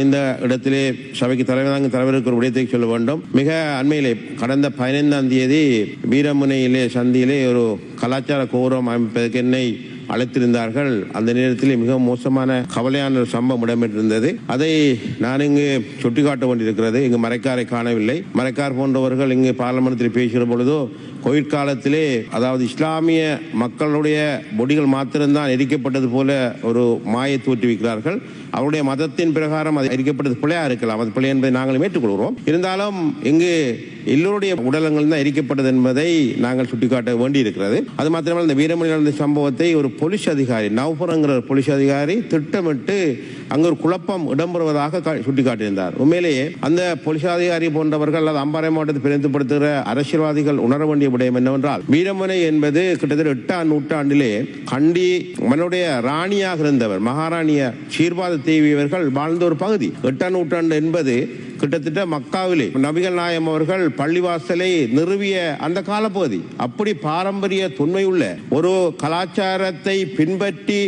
இந்த இடத்திலே சபைக்கு தலைவராக தலைவருக்கு ஒரு விடயத்தை சொல்ல வேண்டும். மிக அண்மையிலே கடந்த பதினைந்தாம் தேதி வீரமுனையிலே சந்தியிலே ஒரு கலாச்சார கௌரவம் அமைப்பதற்கு என்னை அழைத்திருந்தார்கள். அந்த நேரத்தில் மிக மோசமான கவலையான ஒரு சம்பவம் இடம்பெற்றிருந்தது. அதை நான் இங்கு சுட்டிக்காட்ட வேண்டியிருக்கிறது. இங்கு மறைக்காரை காணவில்லை. மறைக்கார் போன்றவர்கள் இங்கு பாராளுமன்றத்தில் பேசுகிற பொழுதோ கோவிட் காலத்திலே அதாவது இஸ்லாமிய மக்களுடைய பொடிகள் மாத்திரம்தான் எரிக்கப்பட்டது போல ஒரு மாயை தோற்றுவிக்கிறார்கள். அவருடைய மதத்தின் பிரகாரம் அது எரிக்கப்பட்டது பிழையா இருக்கலாம். அது பிழை என்பதை நாங்கள் ஏற்றுக்கொள்கிறோம். இருந்தாலும் இங்கு எல்லோருடைய உடலங்கள் தான் எரிக்கப்பட்டது என்பதை நாங்கள் சுட்டிக்காட்ட வேண்டியிருக்கிறது. அது மாத்திரமல்ல இந்த வீரமணி நடந்த சம்பவத்தை ஒரு போலீஸ் அதிகாரி நவபுரங்கிற போலீஸ் அதிகாரி திட்டமிட்டு அங்கு ஒரு குழப்பம் இடம்பெறுவதாக சுட்டிக்காட்டியிருந்தார். உண்மையிலேயே அந்த போலீஸ் அதிகாரி போன்றவர்கள் அல்லது அம்பாறை மாவட்டத்தை பிரிந்துபடுத்துகிற அரசியல்வாதிகள் உணர வேண்டிய விடயம் என்னவென்றால் வீரமனை என்பது கிட்டத்தட்ட எட்டாம் நூற்றாண்டிலே கண்டி மனுடைய ராணியாக இருந்தவர் மகாராணிய சீர்வாத தேவி இவர்கள் வாழ்ந்த ஒரு பகுதி. எட்டாம் நூற்றாண்டு என்பது கிட்டத்தட்ட மக்காவிலே நபிகள் நாயம் அவர்கள் பள்ளிவாசலை நிறுவிய அந்த காலப்பகுதி. அப்படி பாரம்பரிய தொன்மை உள்ள ஒரு கலாச்சாரத்தை பின்பற்றி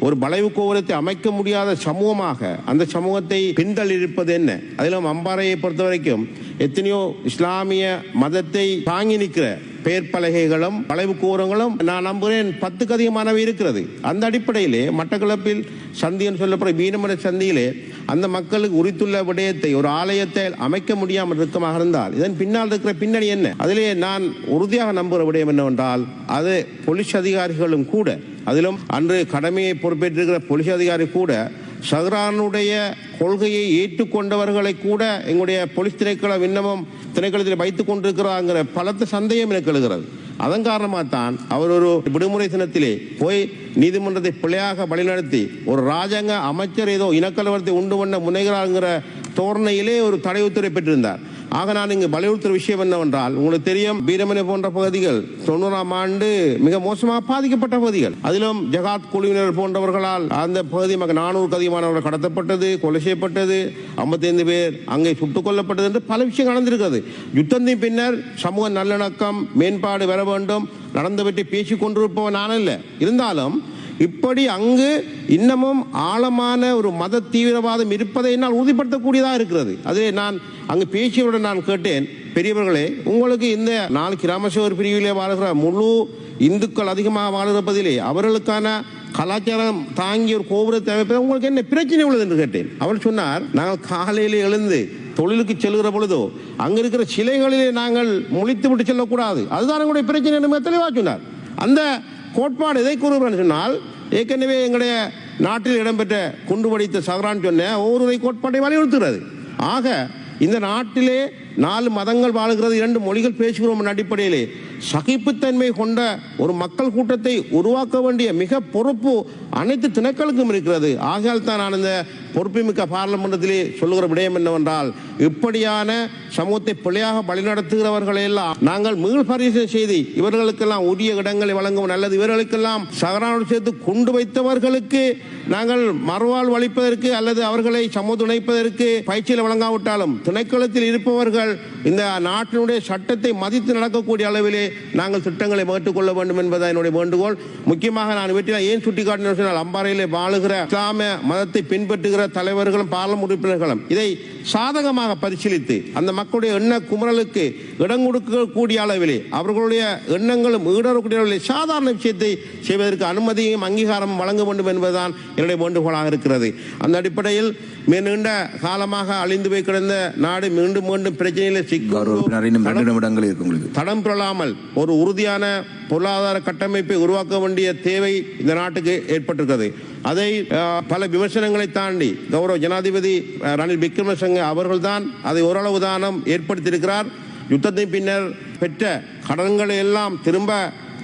ஒரு வளைவு கோபுரத்தை அமைக்க முடியாத சமூகமாக அந்த சமூகத்தை பின்தள்ளியிருப்பது என்ன? அதிலும் அம்பாறையை பொறுத்த வரைக்கும் எத்தனையோ இஸ்லாமிய மதத்தை தாங்கி நிற்கிற பெயர் பலகைகளும் வளைவு கோபுரங்களும் நான் நம்புகிறேன் பத்துக்கு அதிகமானவை இருக்கிறது. அந்த அடிப்படையிலே மட்டக்களப்பில் சந்தின்னு சொல்லப்படுற வீரமலை சந்தியிலே அந்த மக்களுக்கு உரித்துள்ள விடயத்தை ஒரு ஆலயத்தை அமைக்க முடியாமல் இருக்கமாக இருந்தால் இதன் பின்னால் இருக்கிற பின்னணி என்ன? அதிலே நான் உறுதியாக நம்புகிற விடயம் என்னவென்றால் அது போலீஸ் அதிகாரிகளும் கூட அதிலும் அன்று கடமையை பொறுப்பேற்றிருக்கிற போலீஸ் அதிகாரி கூட ஷஹ்ரானுடைய கொள்கையை ஏற்றுக்கொண்டவர்களை கூட எங்களுடைய போலீஸ் திணைக்களம் விண்ணவம் திணைக்களத்தில் வைத்துக் கொண்டிருக்கிறாங்கிற பலத்த சந்தேகம் எனக்கு எழுகிறது. அதன் காரணமாக தான் அவர் ஒரு விடுமுறை தினத்திலே போய் நீதிமன்றத்தை பிழையாக வழிநடத்தி ஒரு ராஜாங்க அமைச்சர் ஏதோ இனக்கலவரத்தை உண்டு பண்ண முனைகிறாருங்கிற தோரணையிலே ஒரு தடை உத்தரவை பெற்றிருந்தார். ஆக நான் இங்கு வலியுறுத்துற விஷயம் என்னவென்றால் உங்களுக்கு தெரியும் பீரமனை போன்ற பகுதிகள் தொண்ணூறாம் ஆண்டு மிக மோசமாக பாதிக்கப்பட்ட பகுதிகள். அதிலும் ஜகாத் குழுவினர் போன்றவர்களால் அந்த பகுதி மக்கள் நானூறுக்கு அதிகமானவர்கள் கடத்தப்பட்டது கொலை செய்யப்பட்டது ஐம்பத்தைந்து பேர் அங்கே சுட்டுக் கொல்லப்பட்டது என்று பல விஷயம் நடந்திருக்கிறது. யுத்தத்தின் பின்னர் சமூக நல்லிணக்கம் மேம்பாடு வர வேண்டும் நடந்தவற்றை பேசிக் கொண்டிருப்பவன் நான் இல்லை இருந்தாலும் இப்படி அங்கு இன்னமும் ஆழமான ஒரு மத தீவிரவாதம் இருப்பதை என்னால் உறுதிப்படுத்தக்கூடியதாக இருக்கிறது. அதே நான் அங்கு பேசியவுடன் நான் கேட்டேன் பெரியவர்களே உங்களுக்கு இந்த நாலு கிராமசோர் பிரிவிலே வாழ்கிற முழு இந்துக்கள் அதிகமாக வாழ்கிறப்பதிலே அவர்களுக்கான கலாச்சாரம் தாங்கிய ஒரு கோபுரத்தை அமைப்பது உங்களுக்கு என்ன பிரச்சனை உள்ளது? என்று கேட்டேன். அவர் சொன்னார் நாங்கள் காலையில் எழுந்து தொழிலுக்கு செல்கிற பொழுதோ அங்கே இருக்கிற சிலைகளிலே நாங்கள் முழித்து விட்டு செல்லக்கூடாது. அதுதான் எங்களுடைய பிரச்சனை என்று தெளிவாக சொன்னார். அந்த கோட்பாடு எதை கூறுகிறேன் சொன்னால் ஏற்கனவே எங்களுடைய நாட்டில் இடம்பெற்ற குண்டு வடித்த சகரான் சொன்ன ஒவ்வொருவரை கோட்பாட்டை வலியுறுத்துகிறது. ஆக இந்த நாட்டிலே நாலு மதங்கள் வாழுகிறது இரண்டு மொழிகள் பேசுகிறோம் அடிப்படையிலே சகிப்புத்தன்மை கொண்ட ஒரு மக்கள் கூட்டத்தை உருவாக்க வேண்டிய மிக பொறுப்பு அனைத்து திணைக்களுக்கும் இருக்கிறது. ஆகையால் தான் நான் இந்த பொறுப்புமிக்க பார்லமெண்டத்திலே சொல்லுகிற விடயம் என்னவென்றால் இப்படியான சமூகத்தை பிழையாக வழிநடத்துகிறவர்களையெல்லாம் நாங்கள் மீள் பரிசீலனை செய்து இவர்களுக்கெல்லாம் உரிய இடங்களை வழங்கவும் நல்லது இவர்களுக்கெல்லாம் சகரானோடு சேர்த்து கொண்டு வைத்தவர்களுக்கு நாங்கள் மறுவாழ்வு அளிப்பதற்கு அல்லது அவர்களை சமூக இணைப்பதற்கு பயிற்சியில் வழங்காவிட்டாலும் திணைக்களத்தில் இருப்பவர்கள் இந்த நாட்டினுடைய சட்டத்தை மதித்து நடக்கக்கூடிய அளவிலே நாங்கள் திட்டங்களை மேற்கொள்ள வேண்டும் என்பது என்னுடைய வேண்டுகோள். முக்கியமாக நான் வீட்டில் ஏன் சுட்டிக்காட்டினேன் சொன்னால் அம்பாறையிலே வாழுகிற இஸ்லாமிய மதத்தை பின்பற்றுகிற தலைவர்களும் பாராளுமன்ற உறுப்பினர்களும் இதை சாதகமாக பரிசீலித்து அந்த மக்களுடைய எண்ண குமுறலுக்கு இடம் கொடுக்கக்கூடிய அளவிலே அவர்களுடைய எண்ணங்களும் ஈடறக்கூடிய அளவிலே சாதாரண விஷயத்தை செய்வதற்கு அனுமதியும் அங்கீகாரமும் வழங்க வேண்டும் என்பதுதான் என்னுடைய வேண்டுகோளாக இருக்கிறது. அந்த அடிப்படையில் நீண்ட காலமாக அழிந்து போய் கிடந்த நாடு மீண்டும் மீண்டும் பிரச்சனையில உங்களுக்கு. தடம் பெறலாமல் ஒரு உறுதியான பொருளாதார கட்டமைப்பை உருவாக்க வேண்டிய தேவை இந்த நாட்டுக்கு ஏற்பட்டிருக்கிறது. அதை பல விமர்சனங்களை தாண்டி கௌரவ ஜனாதிபதி ரணில் விக்ரமசிங்க அவர்கள்தான் அதை ஓரளவு தானம் ஏற்படுத்தியிருக்கிறார். யுத்தத்தின் பின்னர் பெற்ற கடன்களை எல்லாம் திரும்ப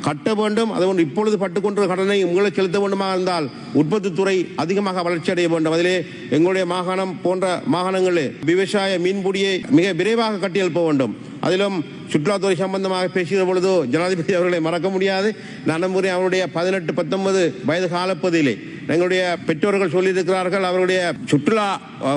கட்ட வேண்டும். அதுபோன்று இப்பொழுது பட்டுக்கொண்ட கடனை உங்களை செலுத்த வேண்டுமாக இருந்தால் உற்பத்தி துறை அதிகமாக வளர்ச்சி அடைய வேண்டும். அதிலே எங்களுடைய மாகாணம் போன்ற மாகாணங்களில் விவசாய மீன்பிடியை மிக விரைவாக கட்டியெழுப்ப வேண்டும். அதிலும் சுற்றுலாத்துறை சம்பந்தமாக பேசுகிற பொழுது ஜனாதிபதி அவர்களை மறக்க முடியாது. நடைமுறை அவருடைய பதினெட்டு பத்தொன்பது வயது காலப்பகுதியிலே எங்களுடைய பெற்றோர்கள் சொல்லியிருக்கிறார்கள் அவருடைய சுற்றுலா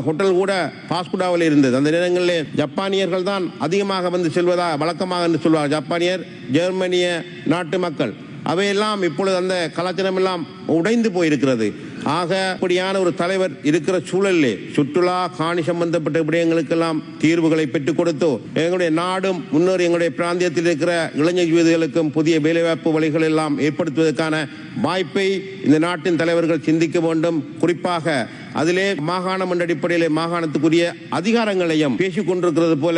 ஹோட்டல் கூட பாஸ்குடாவில் இருந்தது. அந்த நேரங்களில் ஜப்பானியர்கள் தான் அதிகமாக வந்து செல்வதா வழக்கமாக என்று சொல்வார் ஜப்பானியர் ஜெர்மனிய நாட்டு மக்கள். அவையெல்லாம் இப்பொழுது அந்த கலாச்சாரம் எல்லாம் உடைந்து போயிருக்கிறது. ஆக அப்படியான ஒரு தலைவர் இருக்கிற சூழலிலே சுற்றுலா காணி சம்பந்தப்பட்ட விடயங்களுக்கெல்லாம் தீர்வுகளை பெற்றுக் கொடுத்து எங்களுடைய நாடும் முன்னோர் எங்களுடைய பிராந்தியத்தில் இருக்கிற இளைஞர் யுவதிகளுக்கும் புதிய வேலைவாய்ப்பு வழிகள் எல்லாம் ஏற்படுத்துவதற்கான வாய்ப்பை இந்த நாட்டின் தலைவர்கள் சிந்திக்க வேண்டும். குறிப்பாக அதிலே மாகாணம் என்ற அடிப்படையிலே மாகாணத்துக்குரிய அதிகாரங்களையும் பேசிக் கொண்டிருக்கிறது போல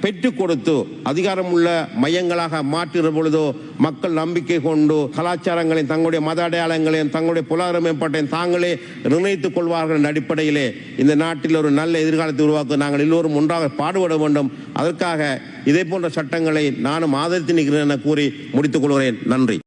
பெற்றுக் கொடுத்து அதிகாரம் உள்ள மையங்களாக மாற்றுகிற பொழுதோ மக்கள் நம்பிக்கை கொண்டு கலாச்சாரங்களையும் தங்களுடைய மத அடையாளங்களையும் தங்களுடைய பொருளாதார மேம்பாட்டையும் தாங்களே நிர்ணயித்துக் கொள்வார்கள் என்ற அடிப்படையிலே இந்த நாட்டில் ஒரு நல்ல எதிர்காலத்தை உருவாக்க நாங்கள் எல்லோரும் ஒன்றாக பாடுபட வேண்டும். அதற்காக இதே போன்ற சட்டங்களை நானும் ஆதரித்து நிற்கிறேன் என கூறி முடித்துக் கொள்கிறேன். நன்றி.